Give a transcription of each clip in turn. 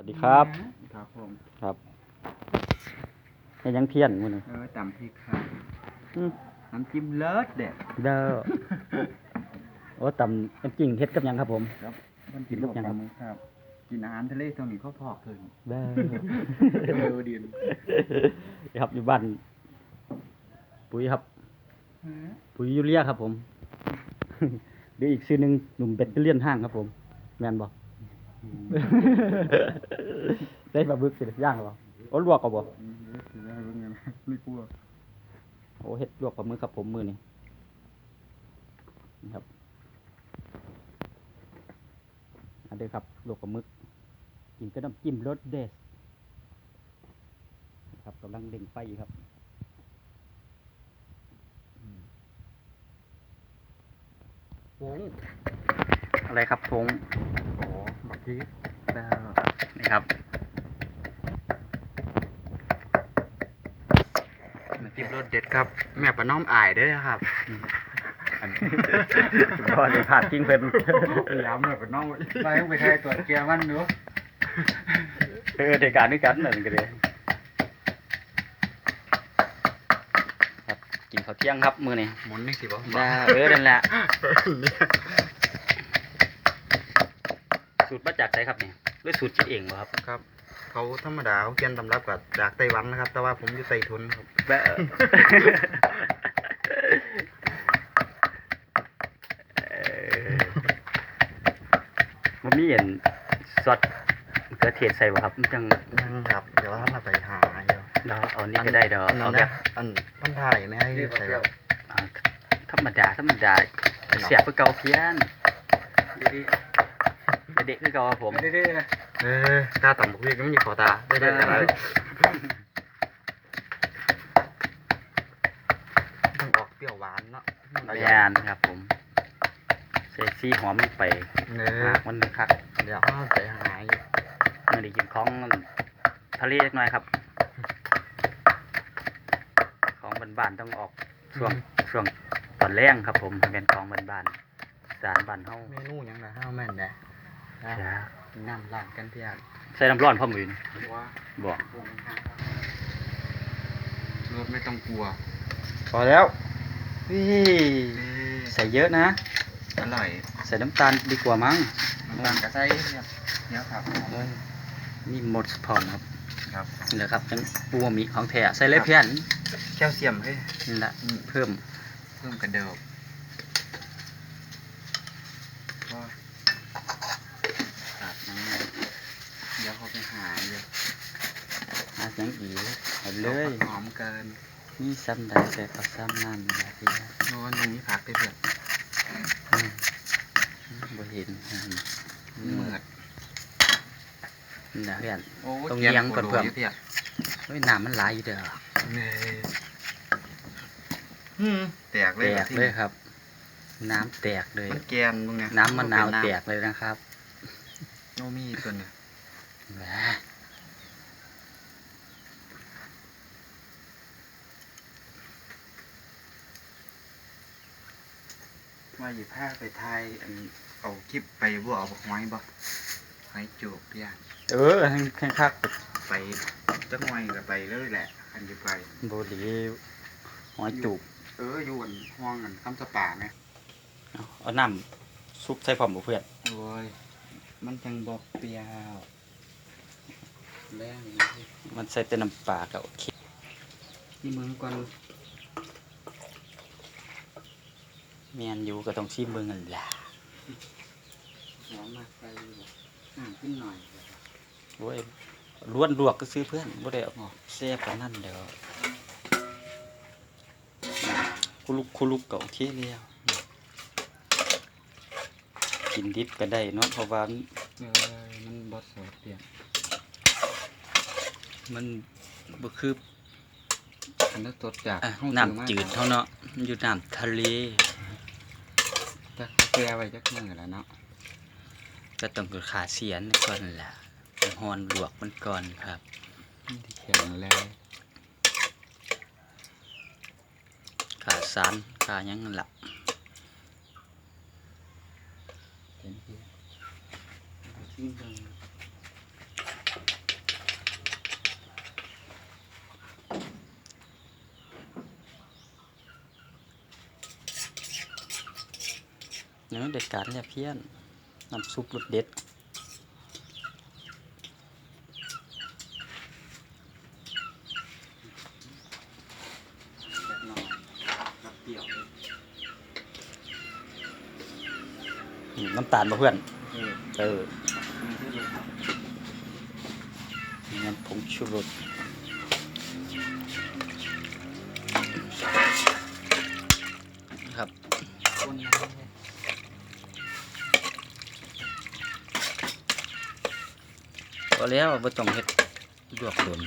วัสดีครับ ครับผมครับให้ยังเทียนมื้อนี้เออตำพริกครับอืมน้ำจิ้มเลิศเด็ดเด้อโอ้ตำน้ำจิ้งเฮ็ดกับหยังครับผมครับมันกินกับหยังครับมือครับ กินอาหารทะเลตรงนี้เขาพอกถึงเด้อเออดินครับอยู่บ้านปุ๋ยครับ ปุ๋ยยูเรียครับผม เดี๋ยวอีกชื่อหนึงหนุ่มเบ็ดเตอเลียนห้างครับผม แม่นบ่ ได้ปลาบึกสิย่างบ่โอ้ลวกก็บ่อืมเดี๋ยวสิได้เบิ่งกันไม่กลัวโอ้เฮ็ดลวกปลาหมึกครับผมมื้อนี้นี่ครับอันเด้อครับลวกปลาหมึกกินกับน้ำจิ้มรสเดสครับกำลังเด่งไฟอยู่ครับอืมผงอะไรครับผง โอ้บักพริกแล้วนี่ครับน้ำจิ้มรสเด็ดครับ แม่ประน้อมอายเด้อครับก็เลยผ่านกิ้งเพิ่นย้ำเลยเป็นน้องไปต้องไปแทนตัวเกียร์มันเนาะเออเด็กการด้วยกันนั่นก็เลยครับกินข้าวเที่ยงครับมื้อนี้หมุนนี่สิบ่ได้เออนั่นแหละ สูตรมาจากไสครับเนี่ยหรือสูตรคิดเองบ่ครับครับ เขาธรรมดาเขาเขียนตำรับกับจากไต้หวันนะครับ แต่ว่าผมอยู่ไต้ทุนครับแบะ เอ่อมันมีเห็นซอสมะเขือเทศใส่บ่ครับมันจังยังครับ เดี๋ยวเราไปหาเดี๋ยวเราเอานี่ก็ได้ดอกอันเอานั้นแบนะบอันพันถ่ายไม่ให้ใส่แบบอ่าธรรมดาธรรมดาเสียบคือเก่าเพี้ยน ดีๆ เด็กๆคือเก่าครับผม เด้ๆเออกล้าต่ำบุกพี่ก็ไม่มีขอตาได้ได้อะไรต้องออกเปรี้ยวหวานเนาะยานครับผมใส่ซีหอมลงไปเนหากมันคักเดี๋ยวเอาใส่หายมันได้กินของทะเลเล็กน้อยครับ ของบ้านๆต้องออกช่วงช่วงตอนแรงครับผมเป็นของบ้านๆสารบ้านเฮาเมนูหยังนะห้าวแม่นแน่นะจ้า น้ำล้างกันเพียงใส่น้ำร้อนพร้อมมือนี่ว่าบอกรถไม่ต้องกลัว พอแล้ววิใส่เยอะนะ อร่อย ใส่น้ำตาลดีกว่ามั้งน้ำตาลกระไซเนี่ยเนี่ยครับนี่หมดพร้อมครับครับนี่แหละครับจังปูมีของแท้ใส่เลยเพี้ยนแคลเซียมเฮ้ยนี่แหละอืมเพิ่ม เพิ่มกระเดิบว่า ขาดน้ เดี๋ยวเขาไปหาเยอะำหาจังอีกเอาเลย หอมเกิน นี่ซ้ำใดใส่ก็ซ้ำนั่นแหละพี่นอนตรงนี้ผักได้เพื่อนอืมบ่เห็นอืมมืดนี่นะเพื่อนโอ้ต้องเลี้ยงก่อนเพิ่มเพื่อนเฮ้ยน้ำมันไหลายอยู่เด้อเนี่ยอืมแตกเลแตยกเลยครับ น้ำแตกเลยมันแกนมึงไงน้ำมะนาวแตกเลยนะครับโนมีตัวเนี่ย แหมว่าหยิบผ้าไปไทยอันเอาคลิปไปบ่เอาบอกไม้บ่ไม้จูบพี่อะเออแห้งแห้งคักไปจักหน่อยก็ไปเลยแหละอันจะไปโบหลีหอยจูบเอออยู่อันห้องอันคำสป่าไหมเอาเอาน้ำซุปใส่พร้อมบ่เพื่อนโอ้ยมันจังบอกเปรี้ยว แรงมันใส่แต่น้ำปลาก็โอเคนี่มึงก่อนแม่นอยู่ก็ต้องชิมเบิ่งนั่นล่ะหอมมากไปห่างขึ้นหน่อยโอ้ยล้วนลวกก็ซื้อเพื่อนบ่ได้เอาออกแซ่บกว่านั้นเด้อคุลุกคุลุกก็โอเคแล้วกินดิบก็ได้เนาะเพราะว่า เออมันบดสดเปรี้ยว มันบ่คืออันนั้นสดจากอะห้องน้ำจืดเท่าเนาะมันอยู่น้ำทะเลแต่เขาแปรไว้จักเมื่อแล้วเนาะก็ต้องคือขาเสียนก่อนล่ะต้องฮอนลวกมันก่อนครับมันที่แข็งแล้ว ขาสารขาหยังนั่นล่ะเห็นเพี้ยทิ้งเบิ่ง ยังไม่เด็ด การเนี่ยเพี้ยนน้ำซุปรสเด็ดแค่น้อยกับเปรี้ยวเลยอืมน้ำตาลมาเพื่อน เออ เออมันคือเลยน้ำผงชูรส พอแล้วบ่ต้องเฮ็ดลวกโดน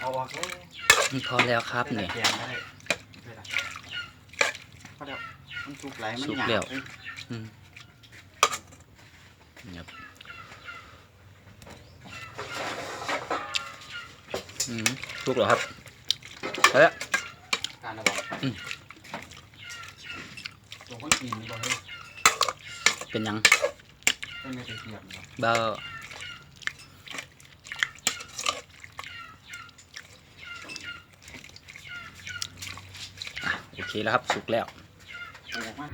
เอาออกเลยพอแล้วครับนี่แกงได้เลยเวลาพอแล้วมันสุกไหลมันสุกหยาบแล้วเอ้ยอืมครับอืมสุกแล้วครับพอแล้วการระบอกอืมตัวคนกินนี่บอกเฮ้ยเป็นหยังเป็นไม่ได้เทียบเนาะเบาอะโอ เคแล้วครับ สุกแล้วโอ้มา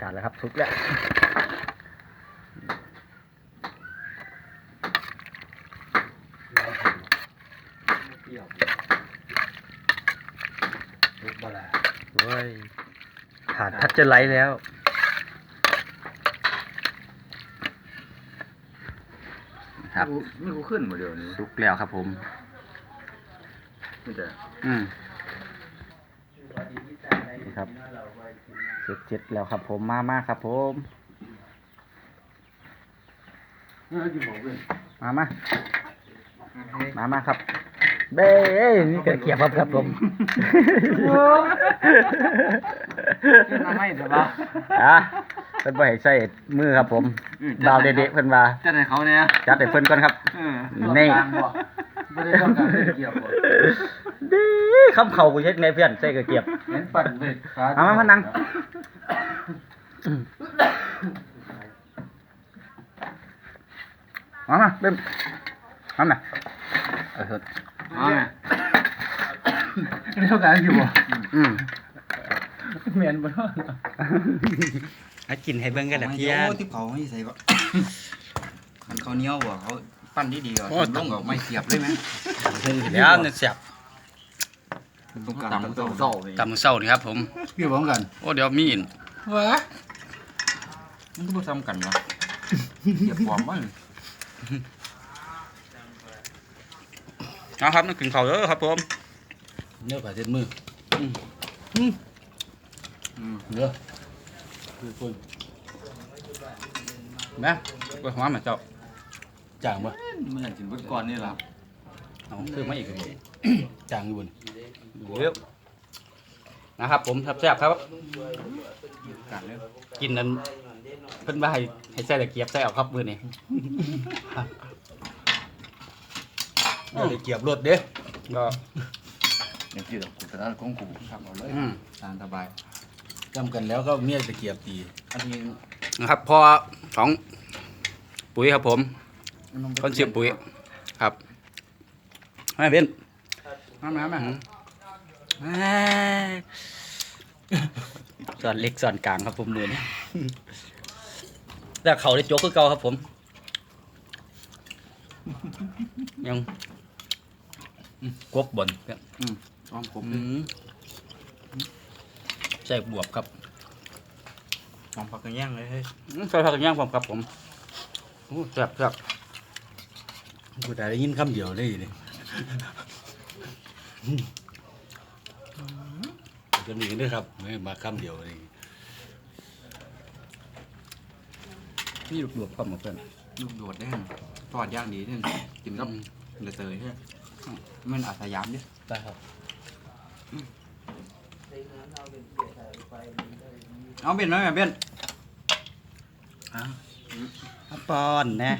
การแล้วครับ สุกแล้วเปรี้ยวลูกบลาเว้ยผ่านทัชเจอร์ไลท์แล้ว ครับ นี่กูขึ้นหมดเดี๋ยวนี้สุกแล้วครับผม นี่แต่อืม นี่ครับเสร็จเจ็ดแล้วครับ ผมมามาครับ ผมนี่กินหมูเป็นมามามามาครับเบ้นี่กระเกียบครับครับผมขึ้นมาไม่เถอะบ้าอะเพิ่นบ่ให้ใส่มือครับผมดาวเด็ดๆเพิ่นว่าจัดให้เขาเนี่ยจัดให้เพิ่นก่อนครับเออนี่ไม่ได้ต้องการเกี่ยวบ่ดี คำเข่ากูเฮ็ดไงเพื่อนใส่กระเกียบ เห็นปั่นเลยเอามามานั่งมามาเริ่มมามาเออเอาไงเรียกกันอยู่บ่อืมเมียนบ่ให้กินให้เบิ่งกันนะเพียโอ้นที่เขาให้ใส่บ่ มันเขาเหนียวบ่เขาปั้นดีๆอะโอ้ลงกับไม่เสียบเลยไหม เดี๋ยวเนี่ยเสียบ ต้องการตำเศร้าๆนี่ตำมือเศร้านี่ครับผมพี่พร้อมกันโอ้เดี๋ยวมีอินวะมันก็บ่ซ้ำกันวะเสียบปลอมบ่เอาครับนึกถึงเขาเด้อครับผมเนื้อผัดเส้นมืออืมเนื้อคือคนแม่ไปหัวมาเจ้าจางปะมันอยากกินเบิดก่อนนี่ล่ะ เอาคือมาอีกจางอยู่บนเยอะนะครับ ผมแซ่บๆครับ กันเลยกินนั้นเพิ่นว่าให้ให้ใส่ตะเกียบใส่เอาครับมื้อนี้เอาได้เกียบรถเด้ก็อย่างที่เรากูตะนั้นของกูทำเอาเลยอืมตามสบายจำกันแล้วก็เมียตะเกียบตีอันนี้นะครับพอของปุ๋ยครับผมคนชื่อปุ๋ยครับ มาเบนมามามาส่วนเล็กส่วนกลางครับผมมือนี้แต่เขาได้โจกคือเก่าครับผม ยังกบบนอืมอ้อมผมอืมใส่บวบครับอ้อมผักกระแย่งเลยเฮ้ยอืมใส่ผักกระเทียมผมครับผมโอ้แซ่บแซ่บกูได้ยินคำเดียวเลยนี่ จะมีด้วยครับไม่มาคำเดียวเลยนี่ลูกบวบครับหมดเพื่อนลูกโดดได้หั่นทอดย่างดีเนี่ยกินกับเดือดเตยใช่ไหมมันอาสยามดิได้ครับเอาเป็นไหมแม่เป็นอะปอนนะ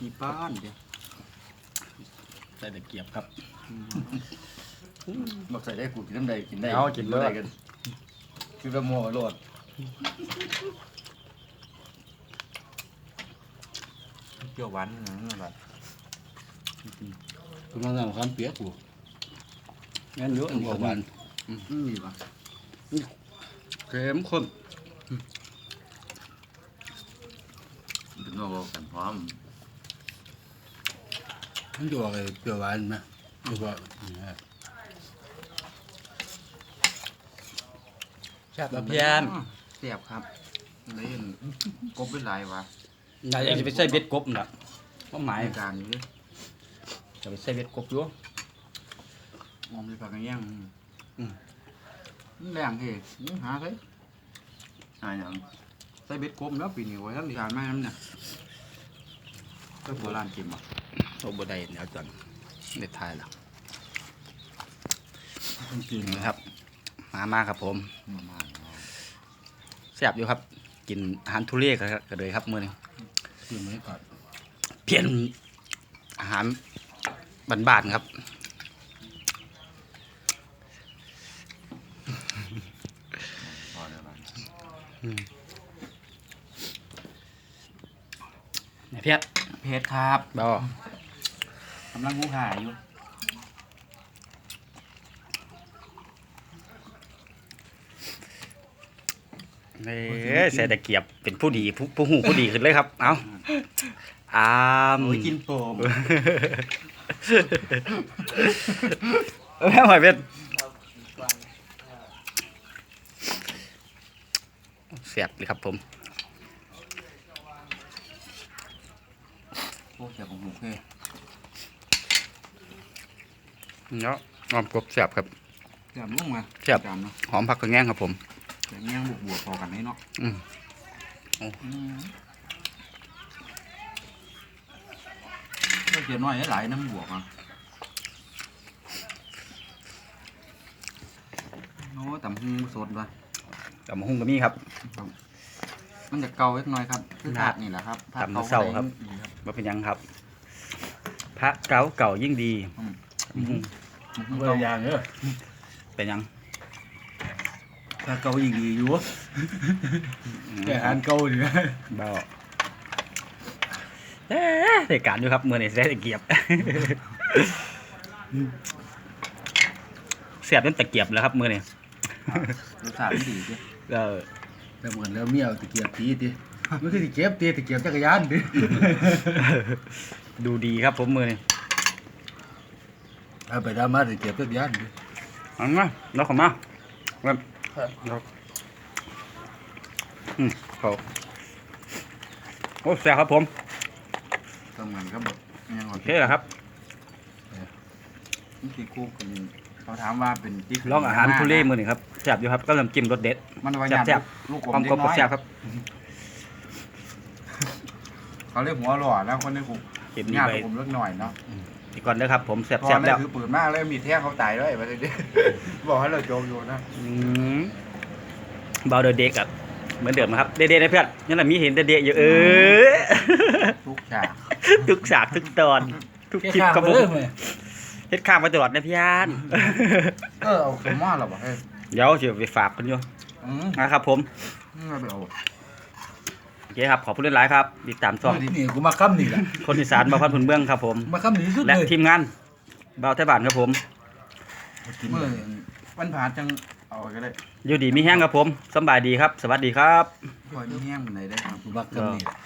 มีป้านเดียว ใส่ตะเกียบครับบอกใส่ได้กูกินน้ำใดกินได้เอากินเลยกันคือแบบโม่โลดเปรี้ยวหวานนั่นแบบคุณมาทำความเปียกกูงั้นเยอะอันนี้หวานอืมดีป่ะเข้มข้น เป็นโลกกันพร้อม มันจะออกไอ้เปรี้ยวหวานไหมหรือว่าเนี่ยแซ่บเพียนเสียบครับเล่นกบเป็นไรวะนายจะไปใส่เบ็ดกบน่ะว่าหมายในการอยู่ด้วยจะไปใส่เบ็ดกบอยู่มองไปปากกันยังอืมแรงเหตุหาใช่หาอย่างใส่เบ็ดกบแล้วปีนี้ไว้ทั้งการแม่น้ำเนี่ยก็โบราณกินอะ โอ้บ่ได้เดี๋ยวจอนได้ทายแล้วต้องกินนะครับ มามาครับผมมามาแซ่บอยู่ครับ กินอาหารทุเรศกันเลยครับมื้อนี้กินไว้ก่อนเปลี่ยนอาหารบ้านๆครับพอแล้วบ้างไหนเพียรเพชรครับบ่กำลังหูหายอยู่ เอ้ยใส่ตะเกียบเป็นผู้ดีผู้ผู้หูผู้ดีขึ้นเลยครับ เอาอามโอ้ยกินโฟมเออแม่หอยเป็นเสียบเลยครับผมโอ้เสียบของหูเพ่ เนาะหอมกรบเสียบครับเสียบลุ่งมาเสียบจำเนาะหอมผักกระแง่งครับผมแต่เงี้ยงบวกบวกพอกันไหมเนาะอืม อืมก็เกี่ยวน้อยหลายน้ำบวกอะโอ้ตำหูสดว่ะ กับมะฮุ่งก็มีครับ มันจะเกาเล็กน้อยครับคือถาดนี่แหละครับถดตำน้ำเศร้าครับดีครับ มาเป็นหยังครับ พระเก่าเก่ายิ่งดีอืมอืมมันว่า เกาอย่างเนอะเป็นหยังถ้าเกาอีกดีอยู่แต่อาหารเกาดีนะเบ้าเอ๊ะได้การอยู่ครับมือนี่ใส่ตะเกียบเสียบเป็นตะเกียบแล้วครับมือนี่รสชาติมันดีจ้ะเออแต่เหมือนแล้วเมียเอาตะเกียบตีดิมันคือตะเกียบตีตะเกียบจักรยานดิดูดีครับผมมือนี่ เอาไปดามาตะเกียบจักรยานดิเอามาเราเข้ามาเริ่มเราอืมเขาโอ้แซ่บครับผมก็เหมือนกับแบบยังโอเคเหรอครับนี่คือคู่เป็นเขาถามว่าเป็นติ๊กลองอาหารทุเรศมือนี่ครับแซ่บอยู่ครับก็เริ่มจิ้มรสเด็ดมันว่าแซ่บลูกความเด็กรอบน้อยแซ่บครับเขาเรียกหัวหล่อแล้วคนในกลุ่มเก็บนี่ญาติไปผมเล็กหน่อยเนาะ อีกก่อนเด้อครับ ผมแซ่บตอแซ่นบนั้แล้วนคือปืนมากเลยมีแท้งเขาตายด้วยประเด็นนี้ บอกให้เราโจมอยู่นะอืมเบาเดอเด็กอะเหมือนเดิมนะครับ เด็ดๆนะเพื่อนนั่นแหละมีเห็นเด็ดๆอยู่เออ ทุกฉากทุกฉากทุกตอน ทุกคลิปครับผมเริ่มเลยเฮ็ดข้ามมาตลอดนะพี่อันเออเอาขมอดหรอบอกให้เดี๋ยวจะไปฝากคนอยู่อืมนะครับผม ไม่ไปเอาโอ เคครับขอบคุณหลายๆครับติดตามช่องนี่กูมาค้ำนี่แหละคนอีสานบาพันธุ์ผลเมืองครับผม มาค้ำนี่ที่สุดและเลยทีมงานเบาไทยบ้านครับผมเมื่อวันผ่านจังเอาไปก็ได้อยู่ดีมีแห้งครับผมสำบายดีครับ สวัสดีครับปล่อยมีแห้งมันไหนได้ครับกูมาค้ำนี่